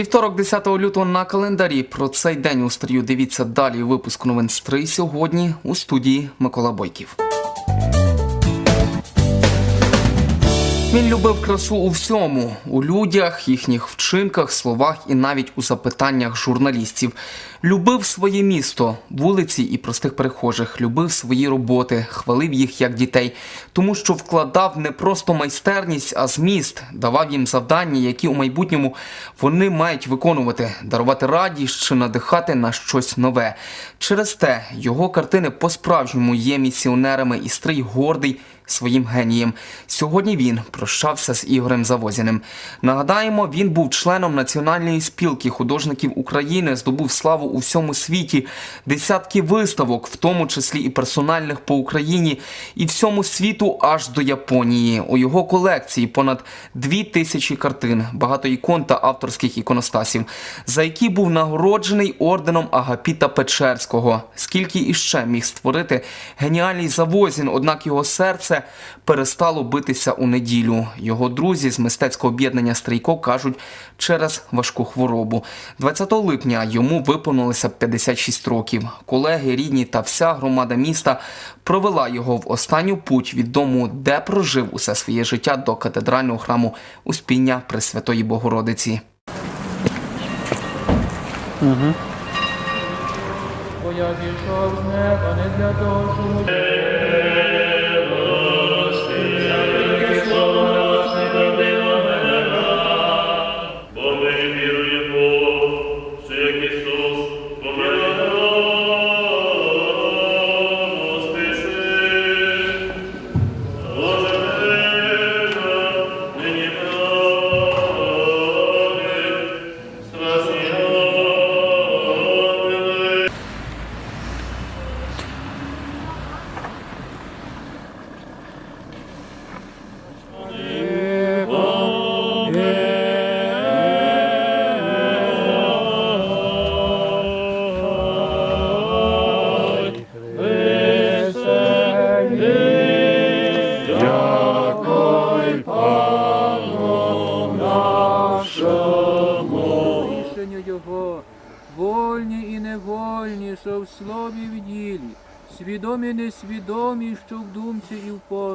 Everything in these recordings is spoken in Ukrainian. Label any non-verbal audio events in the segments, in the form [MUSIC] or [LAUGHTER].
Вівторок, 10 лютого на календарі. Про цей день у стрію дивіться далі у випуску новин «Стрий» сьогодні у студії Микола Бойків. Він любив красу у всьому у людях, їхніх вчинках, словах і навіть у запитаннях журналістів. Любив своє місто, вулиці і простих перехожих, любив свої роботи, хвалив їх як дітей, тому що вкладав не просто майстерність, а зміст, давав їм завдання, які у майбутньому вони мають виконувати, дарувати радість чи надихати на щось нове. Через те його картини по-справжньому є місіонерами і стрий гордий своїм генієм. Сьогодні він прощався з Ігорем Завозіним. Нагадаємо, він був членом Національної спілки художників України, здобув славу у всьому світі, десятки виставок, в тому числі і персональних по Україні, і всьому світу аж до Японії. У його колекції понад дві тисячі картин, багато ікон та авторських іконостасів, за які був нагороджений орденом Агапіта Печерського. Скільки іще міг створити геніальний Завозін, однак його серце перестало битися у неділю. Його друзі з мистецького об'єднання Стрійко кажуть через важку хворобу. 20 липня йому виповнилося 56 років. Колеги, рідні та вся громада міста провела його в останню путь від дому, де прожив усе своє життя до катедрального храму Успіння Пресвятої Богородиці. Бо я зійшов з неба не для того,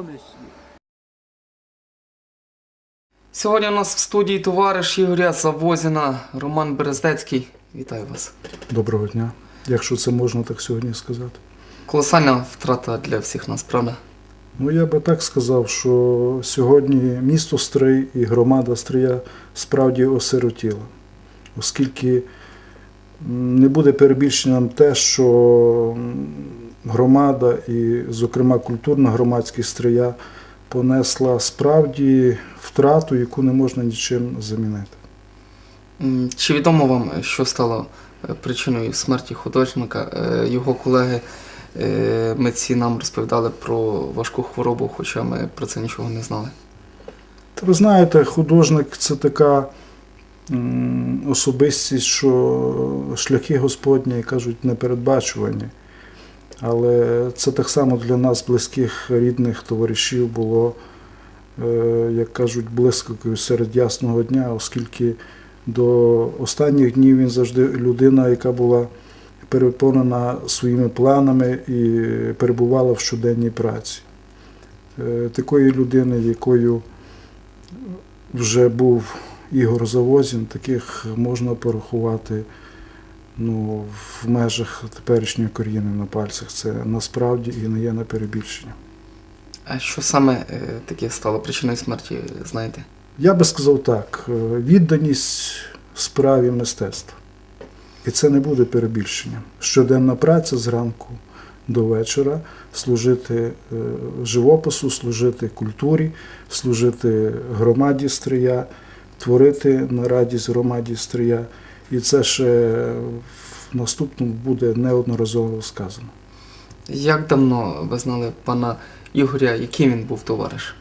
і помислі. Сьогодні у нас в студії товариш Ігоря Завозіна, Роман Берездецький. Вітаю вас. Доброго дня, якщо це можна так сьогодні сказати. Колосальна втрата для всіх нас, правда? Ну я би так сказав, що сьогодні місто Стрий і громада Стрия справді осиротіла, оскільки не буде перебільшенням те, що громада і, зокрема, культурна громадськість Стрия понесла справді втрату, яку не можна нічим замінити. Чи відомо вам, що стало е, причиною смерті художника? Е, Його колеги е, митці нам розповідали про важку хворобу, хоча ми про це нічого не знали. Та ви знаєте, художник це така особистість, що шляхи Господні, кажуть, непередбачувані. Але це так само для нас, близьких, рідних, товаришів, було, е, як кажуть, блискавкою серед ясного дня, оскільки до останніх днів він завжди людина, яка була переповнена своїми планами і перебувала в щоденній праці. Е, Такої людини, якою вже був Ігор Завозін, таких можна порахувати ну, в межах теперішньої кор'їни на пальцях. Це насправді і не є на перебільшення. А що саме е, таке стало причиною смерті, знаєте? Я би сказав так: е, відданість справі мистецтва. І це не буде перебільшенням. Щоденна праця зранку до вечора, служити е, живопису, служити культурі, служити громаді стрия, творити на радість громаді стрия. І це ще в наступному буде неодноразово сказано. Як давно ви знали пана Ігоря, яким він був товариш?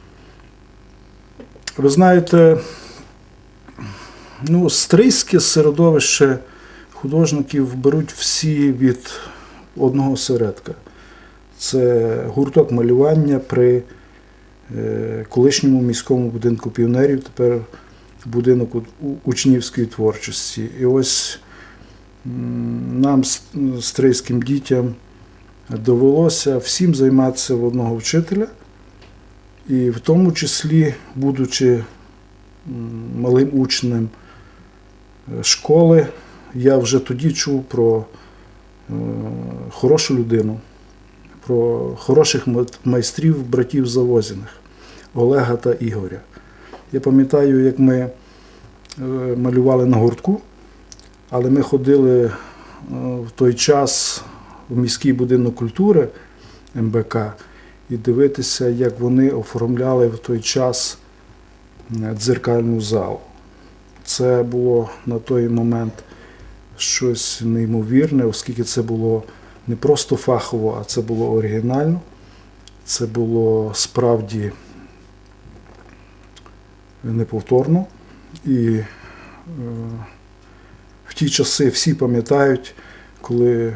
Ви знаєте, ну, стрийське середовище художників беруть всі від одного середка. Це гурток малювання при е, колишньому міському будинку піонерів, тепер будинок учнівської творчості. І ось нам, стрийським дітям, довелося всім займатися в одного вчителя, і в тому числі, будучи малим учнем е, школи, я вже тоді чув про е, хорошу людину, про хороших майстрів, братів Завозіних, Олега та Ігоря. Я пам'ятаю, як ми е, малювали на гуртку, але ми ходили е, в той час в міський будинок культури МБК і дивитися, як вони оформляли в той час е, дзеркальну залу. Це було на той момент щось неймовірне, оскільки це було не просто фахово, а це було оригінально. Це було справді неповторно. І е, в ті часи всі пам'ятають, коли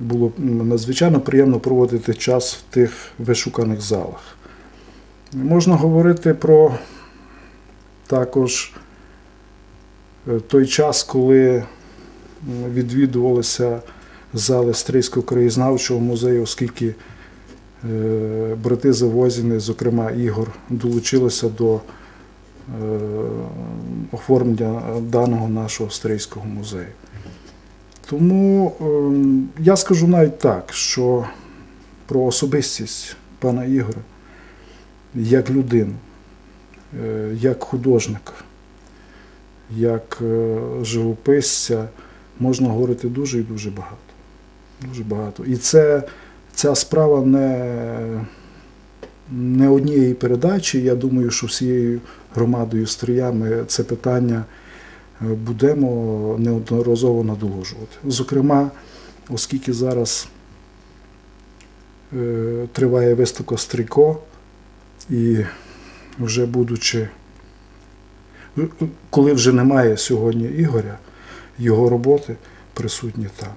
було надзвичайно приємно проводити час в тих вишуканих залах. Можна говорити про також е, той час, коли відвідувалися зали Стрийського краєзнавчого музею, оскільки е, брати Завозіни, зокрема Ігор, долучилися до е, оформлення даного нашого Стрийського музею. Тому ем, я скажу навіть так, що про особистість пана Ігоря як людину, е, як художника, як е, живописця можна говорити дуже і дуже багато. Дуже багато. І це, ця справа не, не однієї передачі. Я думаю, що всією громадою Стрия ми це питання е, будемо неодноразово надолужувати. Зокрема, оскільки зараз е, триває виставка Стрійко, і вже будучи, коли вже немає сьогодні Ігоря, його роботи присутні там.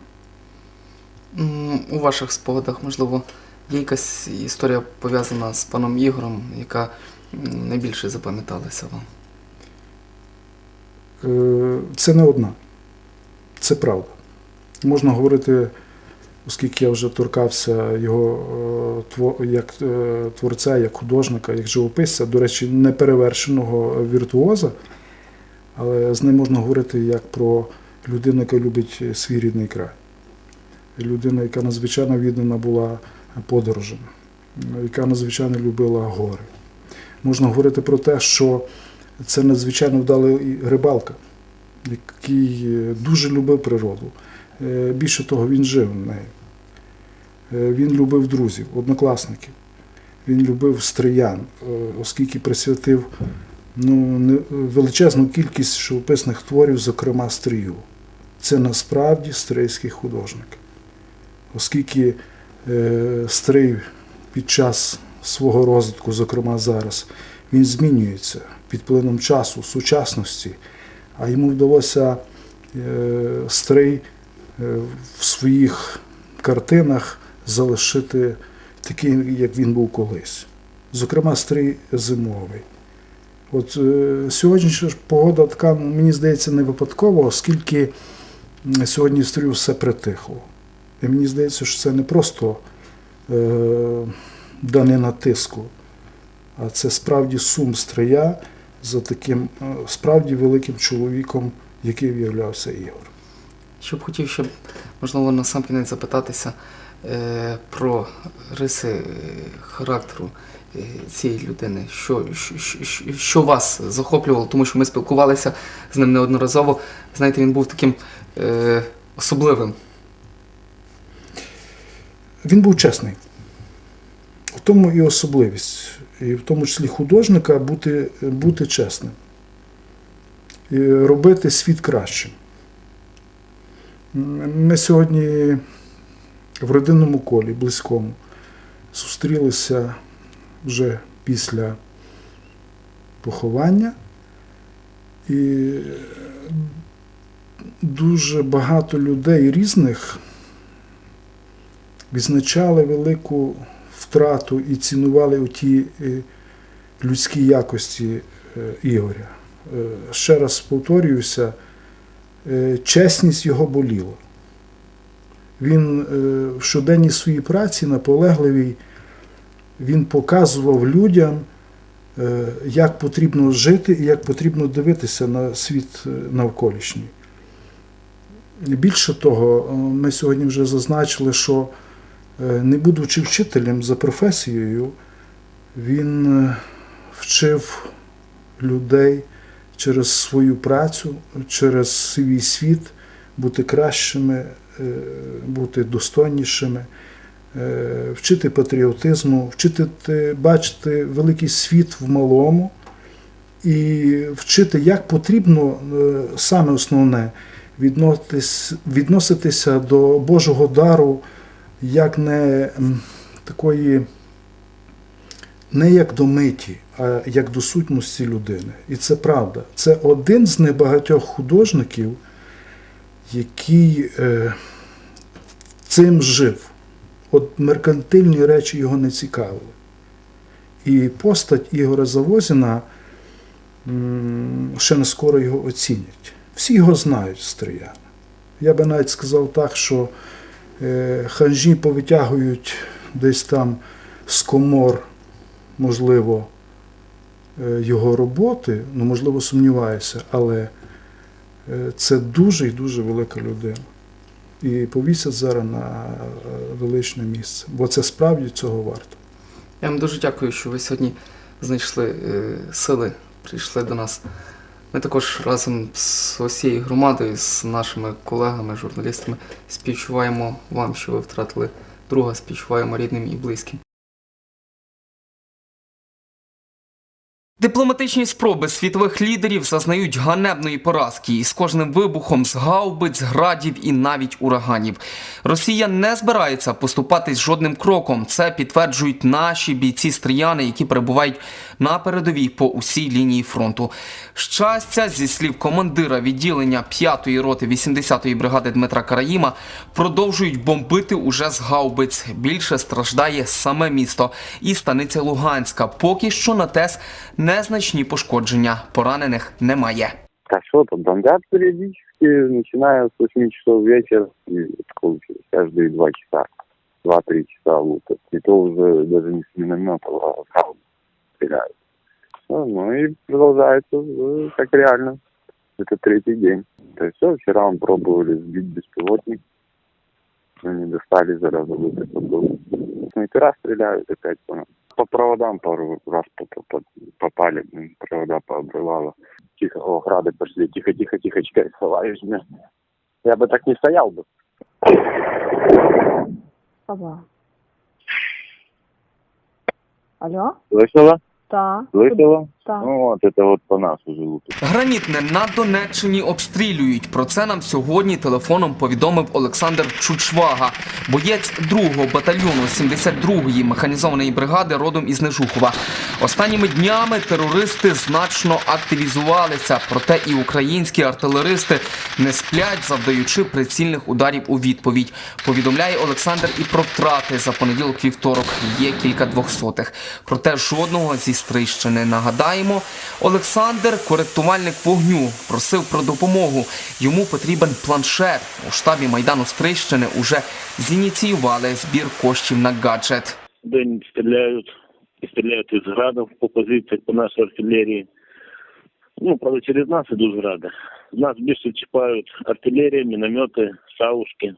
У ваших спогадах, можливо, є якась історія пов'язана з паном Ігорем, яка найбільше запам'яталася вам? Е, Це не одна. Це правда. Можна говорити, оскільки я вже торкався його е, як е, творця, як художника, як живописця, до речі, неперевершеного віртуоза, але з ним можна говорити як про людину, яка любить свій рідний край. Людина, яка надзвичайно віддана була подорожам, яка надзвичайно любила гори. Можна говорити про те, що це надзвичайно вдалий рибалка, який е, дуже любив природу. Е, Більше того, він жив нею. Е, Він любив друзів, однокласників. Він любив стриян, оскільки присвятив ну, величезну кількість живописних творів, зокрема стрію. Це насправді стрийський художник. Оскільки е, стрий під час свого розвитку, зокрема зараз, він змінюється під впливом часу, сучасності, а йому вдалося е, стрий е, в своїх картинах залишити такий, як він був колись. Зокрема, стрий зимовий. От е, сьогоднішня погода така, мені здається, не випадкова, оскільки сьогодні стрію все притихло. І мені здається, що це не просто е, данина тиску, а це справді сум стрия за таким е, справді великим чоловіком, яким виявлявся Ігор. Що б хотів ще, можливо, на сам кінець запитатися е, про риси е, характеру е, цієї людини. Що, що, що вас захоплювало, тому що ми спілкувалися з ним неодноразово. Знаєте, він був таким е, особливим. Він був чесний. В тому і особливість, і в тому числі художника бути, бути чесним, і робити світ кращим. Ми сьогодні в родинному колі, близькому, зустрілися вже після поховання, і дуже багато людей різних відзначали велику втрату і цінували ті людські якості е, Ігоря. Е, Ще раз повторююся, е, чесність його боліла. Він е, в щоденній своїй праці наполегливій він показував людям, е, як потрібно жити і як потрібно дивитися на світ е, навколишній. Більше того, е, ми сьогодні вже зазначили, що е, не будучи вчителем за професією, він е, вчив людей через свою працю, через свій світ бути кращими, е, бути достойнішими, е, вчити патріотизму, вчити бачити великий світ в малому і вчити, як потрібно е, саме основне відноситися до Божого дару як не такої, не як до миті, а як до сутності людини. І це правда. Це один з небагатьох художників, який е, цим жив. От меркантильні речі його не цікавили. І постать Ігоря Завозіна ще не скоро його оцінять. Всі його знають стріяни. Я би навіть сказав так, що ханжі повитягують десь там з комор, можливо, е, його роботи, ну, можливо, сумніваюся, але е, це дуже і дуже велика людина. І повісять зараз на е, величне місце, бо це справді цього варто. Я вам дуже дякую, що ви сьогодні знайшли е, сили, прийшли до нас. Ми також разом з усією громадою, з нашими колегами, журналістами, співчуваємо вам, що ви втратили друга, співчуваємо рідним і близьким. Дипломатичні спроби світових лідерів зазнають ганебної поразки і з кожним вибухом з гаубиць, градів і навіть ураганів. Росія не збирається поступатись жодним кроком. Це підтверджують наші бійці стріяни, які перебувають на передовій по усій лінії фронту. Щастя, зі слів командира відділення 5-ї роти 80-ї бригади Дмитра Караїма, продовжують бомбити уже з гаубиць. Більше страждає саме місто і станиця Луганська. Поки що на ТЕС незначні пошкодження. Поранених немає. А что там, бомбят периодически, начиная с 8 часов вечера и такого через каждые два часа, два-три часа лутят. И то уже даже не с миномета, а с гаубиц стреляют. Ну, ну и продолжается э, как реально. Это третий день. То есть все, вчера он пробовали сбить беспилотник, но не достали зараза высоко было. Снайпера стреляют опять по нам. По проводам пару раз по- по- попали, блин, провода пообрывало тихо, о, грады пошли, тихо, тихо, тихо, чекай, сховаюсь, бля. Я бы так не стоял бы. Алло. Алло? Слышала? Так. Слышала? Так. Ну вот, это вот по нас уже лупит. Гранітне на Донеччині обстрілюють. Про це нам сьогодні телефоном повідомив Олександр Чучвага, боєць 2-го батальйону 72-ї механізованої бригади родом із Нежухова. Останніми днями терористи значно активізувалися, проте і українські артилеристи не сплять, завдаючи прицільних ударів у відповідь. Повідомляє Олександр і про втрати за понеділок вівторок. Є кілька двохсотих. Проте жодного зі Стрийщини. Нагадаємо, Олександр, коректувальник вогню, просив про допомогу. Йому потрібен планшет. У штабі Майдану Стрийщини уже зініціювали збір коштів на гаджет. день стріляють стріляють із градів по позиціях по нашій артилерії. Ну, правда, через нас ідуть гради. Нас більше чіпають артилерія, міномети, саушки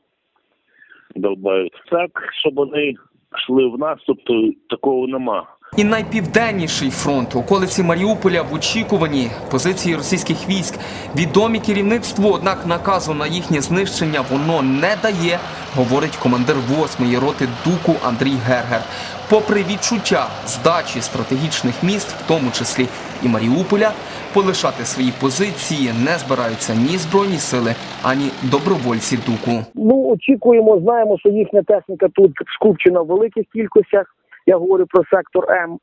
долбають. Так, щоб вони йшли в наступ, то такого нема. І найпівденніший фронт, околиці Маріуполя в очікуванні позиції російських військ. Відомі керівництву, однак наказу на їхнє знищення воно не дає, говорить командир 8-ї роти Дуку Андрій Гергер. Попри відчуття здачі стратегічних міст, в тому числі і Маріуполя, полишати свої позиції не збираються ні збройні сили, ані добровольці Дуку. Ну, очікуємо, знаємо, що їхня техніка тут скупчена в великих кількостях. Я говорю про сектор М.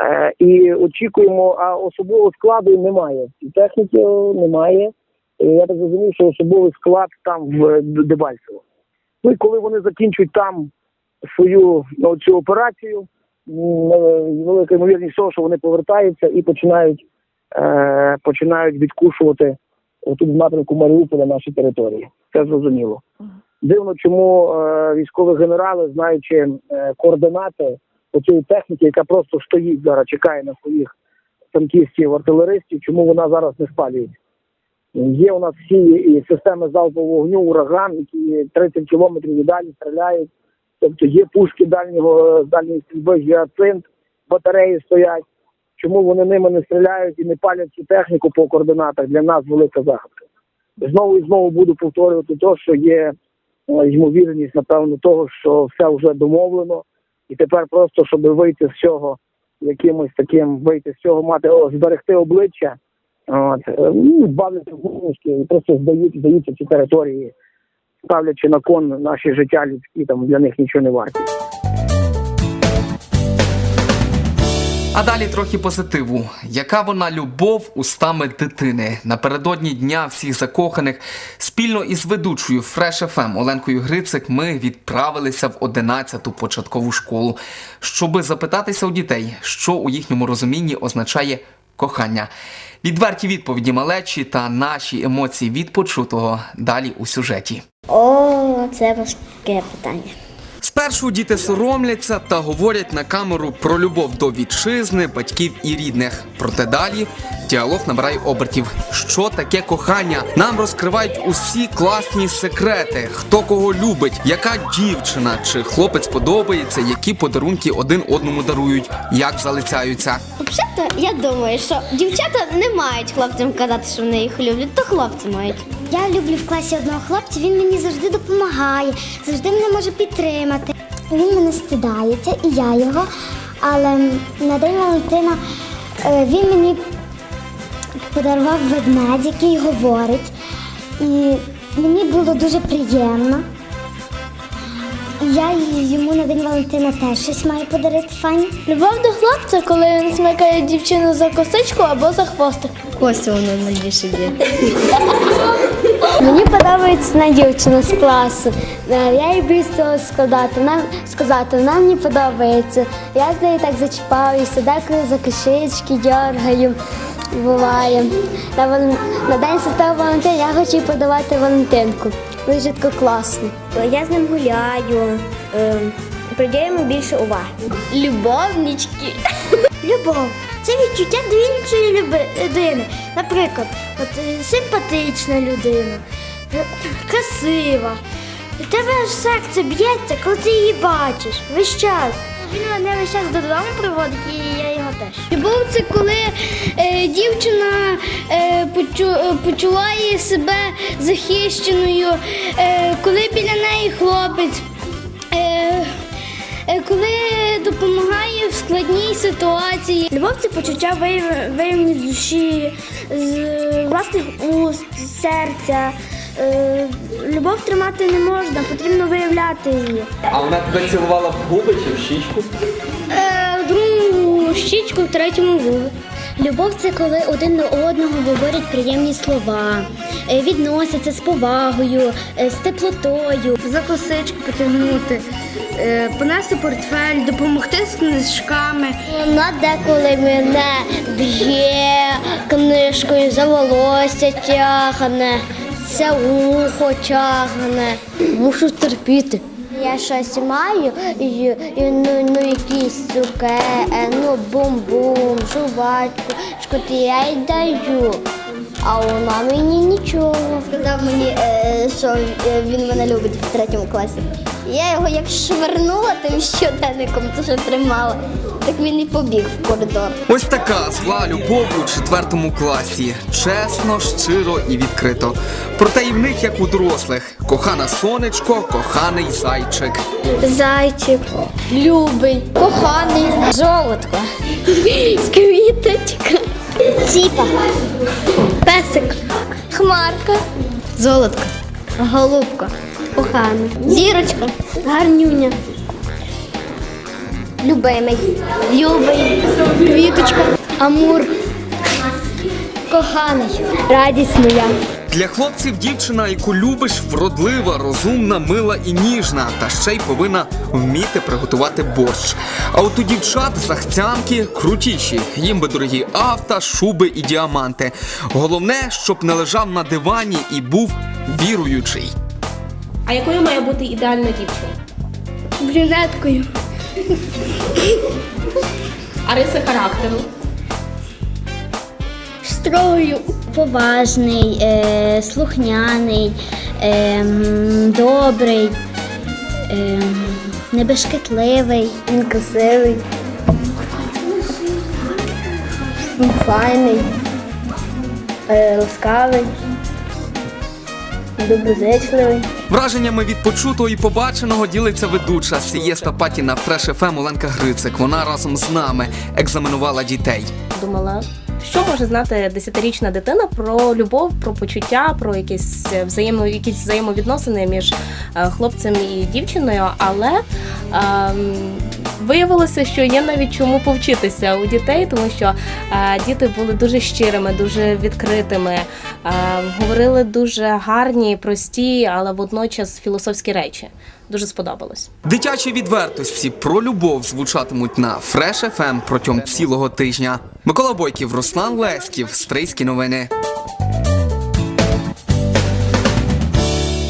Е, і очікуємо, а особового складу немає. Техніки немає. І я так зрозумів, що особовий склад там в Дебальцево. Ну і коли вони закінчують там свою ну, цю операцію, е, велика ймовірність того, що вони повертаються і починають е, починають відкушувати отут в напрямку Маріуполя наші території. Це зрозуміло. Дивно, чому е, військові генерали, знаючи е, координати цієї техніки, яка просто стоїть зараз, чекає на своїх танкістів, артилеристів, чому вона зараз не спалюється. Є у нас всі і системи залпового вогню, ураган, які 30 кілометрів і далі стріляють. Тобто є пушки дальнього дальньої стрільби, гіацинт, батареї стоять. Чому вони ними не стріляють і не палять цю техніку по координатах? Для нас велика загадка. Знову і знову буду повторювати те, що є е, ймовірність, напевно, того, що все вже домовлено, і тепер просто, щоб вийти з цього якимось таким, вийти з цього, мати о, зберегти обличчя, от, е, ну, бавляться гумушки і просто здають, здаються ці території, ставлячи на кон наші життя людські, там для них нічого не варті. А далі трохи позитиву. Яка вона любов устами дитини? Напередодні дня всіх закоханих спільно із ведучою Fresh FM Оленкою Грицик ми відправилися в 11-ту початкову школу, щоби запитатися у дітей, що у їхньому розумінні означає кохання. Відверті відповіді малечі та наші емоції від почутого далі у сюжеті. О, це важке питання. Спершу діти соромляться та говорять на камеру про любов до вітчизни, батьків і рідних. Проте далі діалог набирає обертів. Що таке кохання? Нам розкривають усі класні секрети: хто кого любить, яка дівчина чи хлопець подобається, які подарунки один одному дарують, як залицяються. Взагалі, я думаю, що дівчата не мають хлопцям казати, що вони їх люблять, то хлопці мають. Я люблю в класі одного хлопця, він мені завжди допомагає, завжди мене може підтримати. Він мене стидається, і я його. Але на День Валентина е, він мені подарував ведмедь, який говорить. І мені було дуже приємно. Я йому на День Валентина теж щось маю подарити Фані. Любов до хлопця, коли він смикає дівчину за косичку або за хвостик. Ось воно найбільше є. [LAUGHS] Мені подобається одна дівчина з класу. Е, Я їй боюсь складати. Вона сказати, вона мені подобається. Я з нею так зачіпаюся, деколи за кишечки дергаю. Буває. На, Вален- на День Святого Валентина я хочу їй подавати Валентинку. Дуже тако класно. Я з ним гуляю, е, приділяю йому більше уваги. Любовнички. Любов це відчуття до іншої людини. Наприклад, от е, симпатична людина, е, красива. У тебе аж серце б'ється, коли ти її бачиш весь час. Він мене весь час додому приводить, і я його теж. Любов це коли е, дівчина е, почу, почуває себе захищеною, е, коли біля неї хлопець, коли допомагає в складній ситуації. Любов це почуття виявлені з душі, з власних уст, з серця. Е, Любов тримати не можна, потрібно виявляти її. А вона тебе цілувала в губи чи в щічку? Е, в другому щічку, в третьому губи. Любов це коли один до одного говорять приємні слова, е, відносяться з повагою, е, з теплотою. За косичку потягнути, е, понести портфель, допомогти з книжками. Вона деколи мене б'є книжкою за волосся тягне, за ухо тягне. Мушу терпіти. Я щось маю, і, ну, ну якісь цуке, е, ну бум-бум, жувачку, шкоти я й даю. А вона мені нічого. Сказав мені, е, що е, він мене любить в третьому класі. Я його як швирнула тим щоденником, то що тримала, так він і побіг в коридор. Ось така зла любов у четвертому класі. Чесно, щиро і відкрито. Проте і в них, як у дорослих, кохана сонечко, коханий зайчик. Зайчик, любий, коханий, золотко, квіточка, Ціпа. песик, хмарка, золотко, голубка, кохана, зірочка, гарнюня, Любимий. любий, квіточка, амур, коханий, радість моя. Для хлопців дівчина, яку любиш, вродлива, розумна, мила і ніжна, та ще й повинна вміти приготувати борщ. А от у дівчат захцянки крутіші. Їм би дорогі авто, шуби і діаманти. Головне, щоб не лежав на дивані і був віруючий. А якою має бути ідеальна дівчина? Брюнеткою. А риси характеру? Строю. Поважний, е, слухняний, е, добрий, е, небешкетливий. Він красивий. Він файний, е, ласкавий, доброзичливий. Враженнями від почутого і побаченого ділиться ведуча сієста паті на Фреш ФМ Оленка Грицик. Вона разом з нами екзаменувала дітей. Думала, що може знати десятирічна дитина про любов, про почуття, про якісь взаємо, якісь взаємовідносини між е, хлопцем і дівчиною, але ем, виявилося, що є навіть чому повчитися у дітей, тому що е, діти були дуже щирими, дуже відкритими, е, говорили дуже гарні, прості, але водночас філософські речі. Дуже сподобалось. Дитячі відвертості про любов звучатимуть на Фреш ФМ протягом цілого тижня. Микола Бойків, Руслан Леськів, Стрийські новини.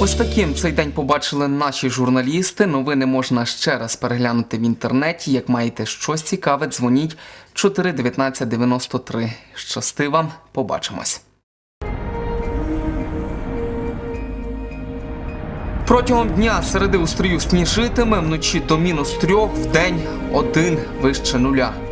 Ось таким цей день побачили наші журналісти. Новини можна ще раз переглянути в інтернеті. Як маєте щось цікаве, дзвоніть 41993. Щасти вам, побачимось. Протягом дня середи у сніжитиме, вночі до мінус трьох, вдень один вище нуля.